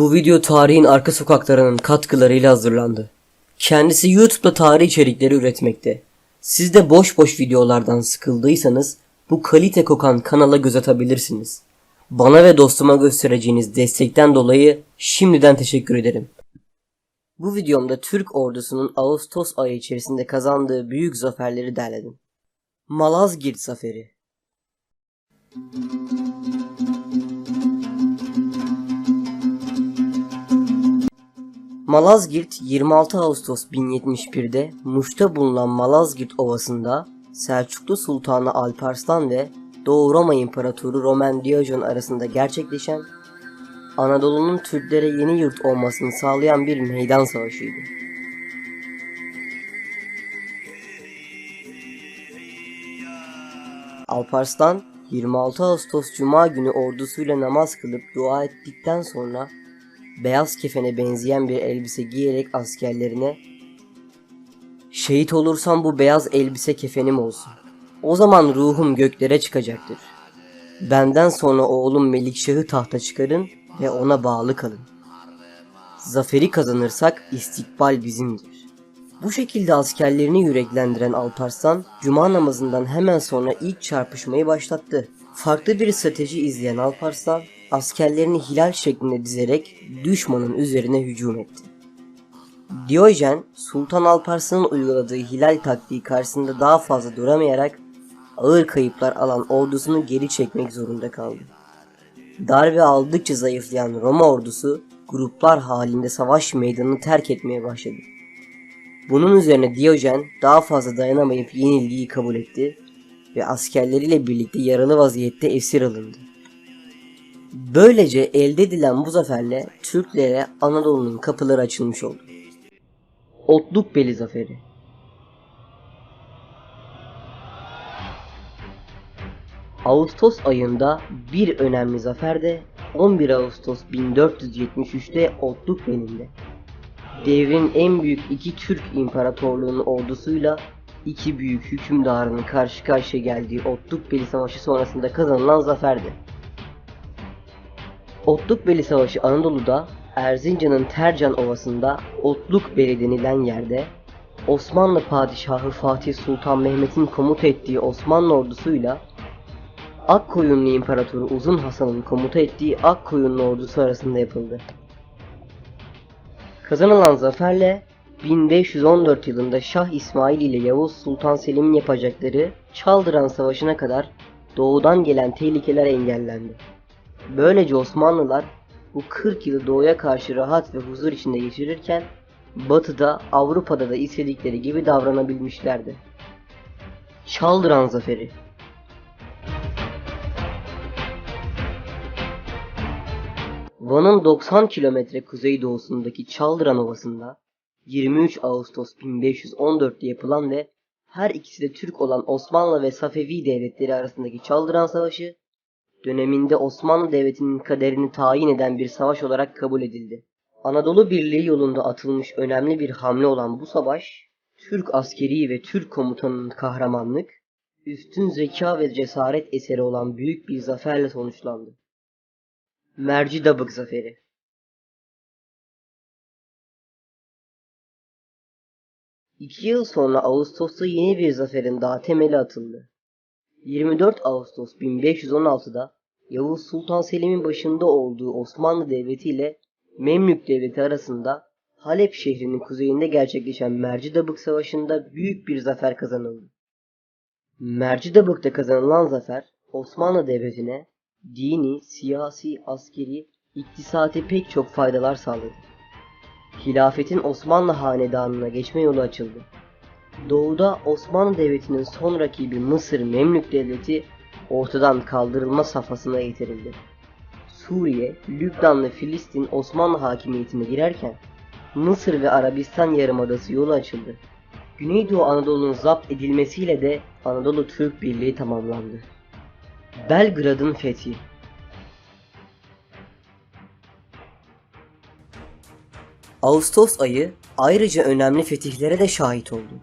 Bu video tarihin arka sokaklarının katkılarıyla hazırlandı. Kendisi YouTube'da tarih içerikleri üretmekte. Siz de boş boş videolardan sıkıldıysanız bu kalite kokan kanala göz atabilirsiniz. Bana ve dostuma göstereceğiniz destekten dolayı şimdiden teşekkür ederim. Bu videomda Türk ordusunun Ağustos ayı içerisinde kazandığı büyük zaferleri derledim. Malazgirt Zaferi Malazgirt 26 Ağustos 1071'de Muş'ta bulunan Malazgirt Ovası'nda Selçuklu Sultanı Alparslan ve Doğu Roma İmparatoru Roman Diyojen arasında gerçekleşen Anadolu'nun Türklere yeni yurt olmasını sağlayan bir meydan savaşıydı. Alparslan 26 Ağustos Cuma günü ordusuyla namaz kılıp dua ettikten sonra beyaz kefene benzeyen bir elbise giyerek askerlerine Şehit olursam bu beyaz elbise kefenim olsun. O zaman ruhum göklere çıkacaktır. Benden sonra oğlum Melikşah'ı tahta çıkarın ve ona bağlı kalın. Zaferi kazanırsak istikbal bizimdir. Bu şekilde askerlerini yüreklendiren Alparslan, cuma namazından hemen sonra ilk çarpışmayı başlattı. Farklı bir strateji izleyen Alparslan, askerlerini hilal şeklinde dizerek düşmanın üzerine hücum etti. Diyojen, Sultan Alparslan'ın uyguladığı hilal taktiği karşısında daha fazla duramayarak ağır kayıplar alan ordusunu geri çekmek zorunda kaldı. Darbe aldıkça zayıflayan Roma ordusu gruplar halinde savaş meydanını terk etmeye başladı. Bunun üzerine Diyojen daha fazla dayanamayıp yenilgiyi kabul etti ve askerleriyle birlikte yaralı vaziyette esir alındı. Böylece elde edilen bu zaferle Türklere Anadolu'nun kapıları açılmış oldu. Otlukbeli Zaferi Ağustos ayında bir önemli zafer de 11 Ağustos 1473'te Otlukbeli'nde. Devrin en büyük iki Türk imparatorluğunun ordusuyla iki büyük hükümdarının karşı karşıya geldiği Otlukbeli Savaşı sonrasında kazanılan zaferdi. Otlukbeli Savaşı Anadolu'da Erzincan'ın Tercan Ovası'nda Otlukbeli denilen yerde Osmanlı Padişahı Fatih Sultan Mehmet'in komuta ettiği Osmanlı ordusuyla Akkoyunlu İmparatoru Uzun Hasan'ın komuta ettiği Akkoyunlu ordusu arasında yapıldı. Kazanılan zaferle 1514 yılında Şah İsmail ile Yavuz Sultan Selim'in yapacakları Çaldıran Savaşı'na kadar doğudan gelen tehlikeler engellendi. Böylece Osmanlılar bu 40 yılı doğuya karşı rahat ve huzur içinde geçirirken batıda Avrupa'da da istedikleri gibi davranabilmişlerdi. Çaldıran Zaferi Van'ın 90 kilometre kuzeydoğusundaki Çaldıran Ovası'nda 23 Ağustos 1514'te yapılan ve her ikisi de Türk olan Osmanlı ve Safevi devletleri arasındaki Çaldıran Savaşı döneminde Osmanlı Devleti'nin kaderini tayin eden bir savaş olarak kabul edildi. Anadolu Birliği yolunda atılmış önemli bir hamle olan bu savaş, Türk askeri ve Türk komutanının kahramanlık, üstün zeka ve cesaret eseri olan büyük bir zaferle sonuçlandı. Mercidabık Zaferi İki yıl sonra Ağustos'ta yeni bir zaferin daha temeli atıldı. 24 Ağustos 1516'da Yavuz Sultan Selim'in başında olduğu Osmanlı Devleti ile Memlük Devleti arasında Halep şehrinin kuzeyinde gerçekleşen Mercidabık Savaşı'nda büyük bir zafer kazanıldı. Mercidabık'ta kazanılan zafer Osmanlı Devleti'ne dini, siyasi, askeri, iktisadi pek çok faydalar sağladı. Hilafetin Osmanlı hanedanına geçme yolu açıldı. Doğuda Osmanlı Devleti'nin son rakibi Mısır Memlük Devleti ortadan kaldırılma safhasına getirildi. Suriye, Lübnan ve Filistin Osmanlı hakimiyetine girerken Mısır ve Arabistan yarımadası yolu açıldı. Güneydoğu Anadolu'nun zapt edilmesiyle de Anadolu Türk Birliği tamamlandı. Belgrad'ın fethi Ağustos ayı ayrıca önemli fetihlere de şahit oldu.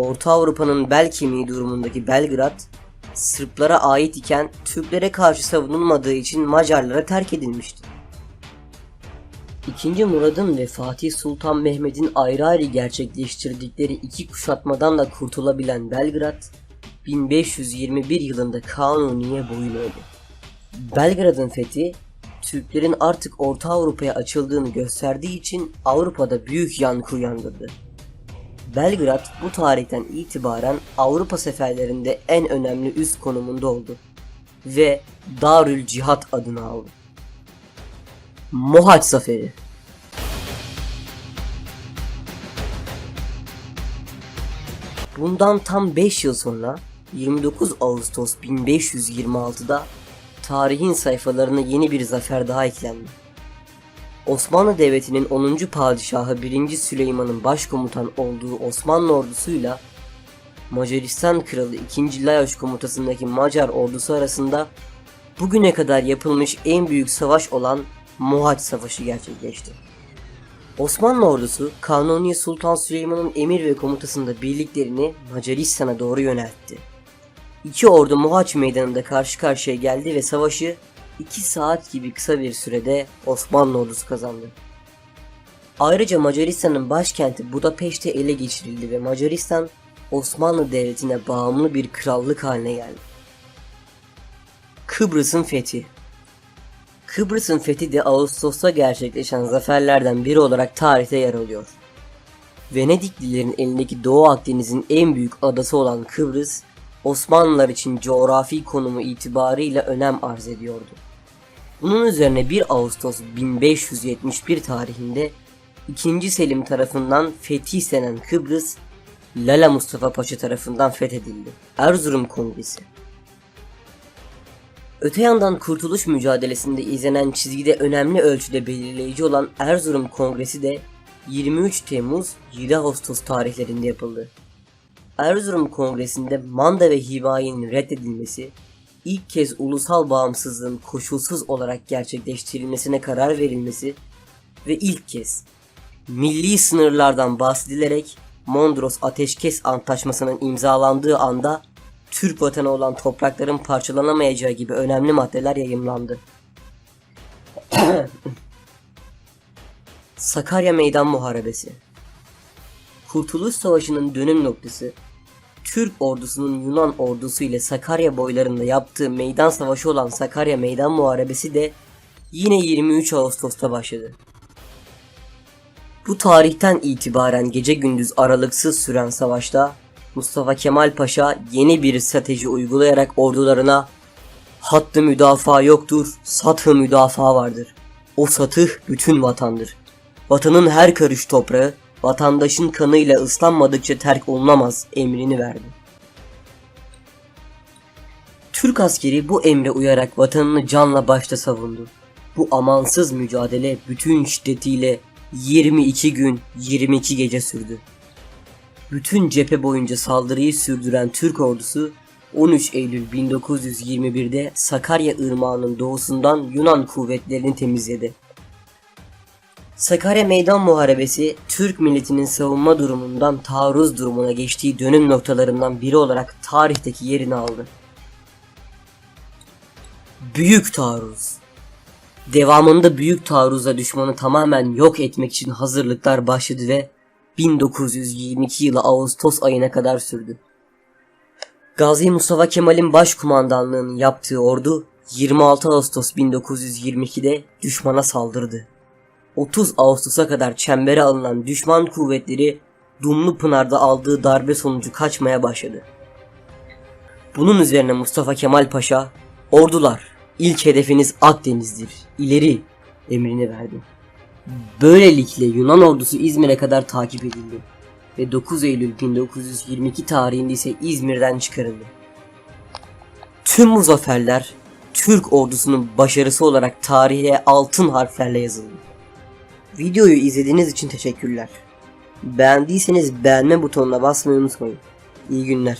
Orta Avrupa'nın bel kemiği durumundaki Belgrad, Sırplara ait iken Türklere karşı savunulmadığı için Macarlara terk edilmişti. II. Murad'ın ve Fatih Sultan Mehmet'in ayrı ayrı gerçekleştirdikleri iki kuşatmadan da kurtulabilen Belgrad, 1521 yılında Kanuni'ye boyun eğdi. Belgrad'ın fethi, Türklerin artık Orta Avrupa'ya açıldığını gösterdiği için Avrupa'da büyük yankı uyandırdı. Belgrad bu tarihten itibaren Avrupa seferlerinde en önemli üst konumunda oldu ve Darül Cihat adını aldı. Mohaç Zaferi Bundan tam 5 yıl sonra 29 Ağustos 1526'da tarihin sayfalarına yeni bir zafer daha eklendi. Osmanlı Devleti'nin 10. padişahı 1. Süleyman'ın başkomutan olduğu Osmanlı ordusuyla Macaristan Kralı 2. Lajos komutasındaki Macar ordusu arasında bugüne kadar yapılmış en büyük savaş olan Mohaç Savaşı gerçekleşti. Osmanlı ordusu Kanuni Sultan Süleyman'ın emir ve komutasında birliklerini Macaristan'a doğru yöneltti. İki ordu Mohaç meydanında karşı karşıya geldi ve savaşı 2 saat gibi kısa bir sürede Osmanlı ordusu kazandı. Ayrıca Macaristan'ın başkenti Budapeşte ele geçirildi ve Macaristan Osmanlı Devleti'ne bağımlı bir krallık haline geldi. Kıbrıs'ın fethi Kıbrıs'ın fethi de Ağustos'ta gerçekleşen zaferlerden biri olarak tarihte yer alıyor. Venediklilerin elindeki Doğu Akdeniz'in en büyük adası olan Kıbrıs, Osmanlılar için coğrafi konumu itibarıyla önem arz ediyordu. Bunun üzerine 1 Ağustos 1571 tarihinde 2. Selim tarafından fetih istenen Kıbrıs, Lala Mustafa Paşa tarafından fethedildi. Erzurum Kongresi Öte yandan kurtuluş mücadelesinde izlenen çizgide önemli ölçüde belirleyici olan Erzurum Kongresi de 23 Temmuz 7 Ağustos tarihlerinde yapıldı. Erzurum Kongresi'nde manda ve himayenin reddedilmesi, ilk kez ulusal bağımsızlığın koşulsuz olarak gerçekleştirilmesine karar verilmesi ve ilk kez milli sınırlardan bahsedilerek Mondros Ateşkes Antlaşması'nın imzalandığı anda Türk vatanı olan toprakların parçalanamayacağı gibi önemli maddeler yayımlandı. Sakarya Meydan Muharebesi Kurtuluş Savaşı'nın dönüm noktası Türk ordusunun Yunan ordusu ile Sakarya boylarında yaptığı meydan savaşı olan Sakarya Meydan Muharebesi de yine 23 Ağustos'ta başladı. Bu tarihten itibaren gece gündüz aralıksız süren savaşta Mustafa Kemal Paşa yeni bir strateji uygulayarak ordularına hattı müdafaa yoktur, sathı müdafaa vardır. O satıh bütün vatandır. Vatanın her karış toprağı vatandaşın kanıyla ıslanmadıkça terk olunamaz emrini verdi. Türk askeri bu emre uyarak vatanını canla başta savundu. Bu amansız mücadele bütün şiddetiyle 22 gün 22 gece sürdü. Bütün cephe boyunca saldırıyı sürdüren Türk ordusu 13 Eylül 1921'de Sakarya Irmağı'nın doğusundan Yunan kuvvetlerini temizledi. Sakarya Meydan Muharebesi, Türk milletinin savunma durumundan taarruz durumuna geçtiği dönüm noktalarından biri olarak tarihteki yerini aldı. Büyük Taarruz Devamında Büyük Taarruz'a düşmanı tamamen yok etmek için hazırlıklar başladı ve 1922 yılı Ağustos ayına kadar sürdü. Gazi Mustafa Kemal'in başkumandanlığını yaptığı ordu 26 Ağustos 1922'de düşmana saldırdı. 30 Ağustos'a kadar çembere alınan düşman kuvvetleri Dumlu Pınar'da aldığı darbe sonucu kaçmaya başladı. Bunun üzerine Mustafa Kemal Paşa, ordular ilk hedefiniz Akdeniz'dir, ileri emrini verdi. Böylelikle Yunan ordusu İzmir'e kadar takip edildi ve 9 Eylül 1922 tarihinde ise İzmir'den çıkarıldı. Tüm bu zaferler Türk ordusunun başarısı olarak tarihe altın harflerle yazıldı. Videoyu izlediğiniz için teşekkürler. Beğendiyseniz beğenme butonuna basmayı unutmayın. İyi günler.